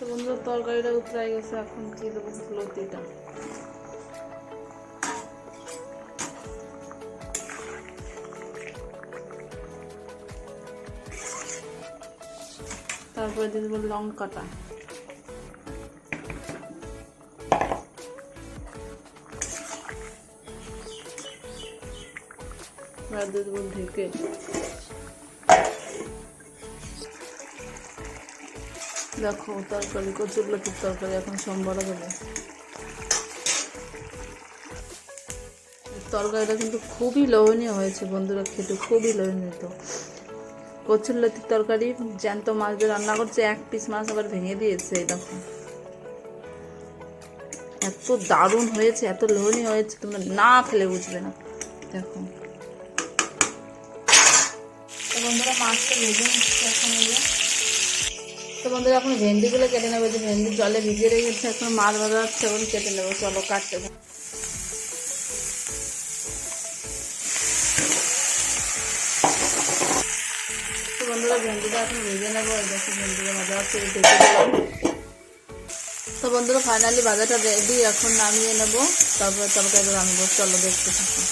তো বন্ধুরা, তরকারিটা উতরাই গেছে, এখন দিয়ে দেবো লতিটা তারপরে দিয়ে দেবো লঙ্কাটা। দিয়ে দেবো ঢেকে। দেখো, তরকারি কচুর লতির তরকারি? এখন সোমবার দেবো তরকারিটা কিন্তু খুবই লোভনীয় হয়েছে, বন্ধুরা, খেতে খুবই লোভনীয় তো। কচুর লতির তরকারি, জ্যান্ত মাছ দিয়ে রান্না করছে, এক পিস মাছ আবার ভেঙে দিয়েছে দেখো। এত দারুণ হয়েছে, এত লোভনীয় হয়েছে, তোমরা না খেলে বুঝবে না। দেখো। বন্ধুরা, মাছটা ভেজে নিচ্ছি এখন। তো বন্ধুরা, এখন ভেন্ডিগুলো কেটে নেব। যে ভেন্ডি জলে ভিজিয়ে রেখেছে, এখন মাছ ভাজা হচ্ছে, এখন কেটে নেব। চলো, কাটতে বন্ধুরা, ভেন্ডিটা এখন ভেজে নেব। দেখো, ভেন্ডিটা ভাজা হচ্ছে তো বন্ধুরা ফাইনালি ভাজাটা রেডি এখন নামিয়ে নেব। তারপরে তরকারি রান্নবো চলো, দেখতে থাকো।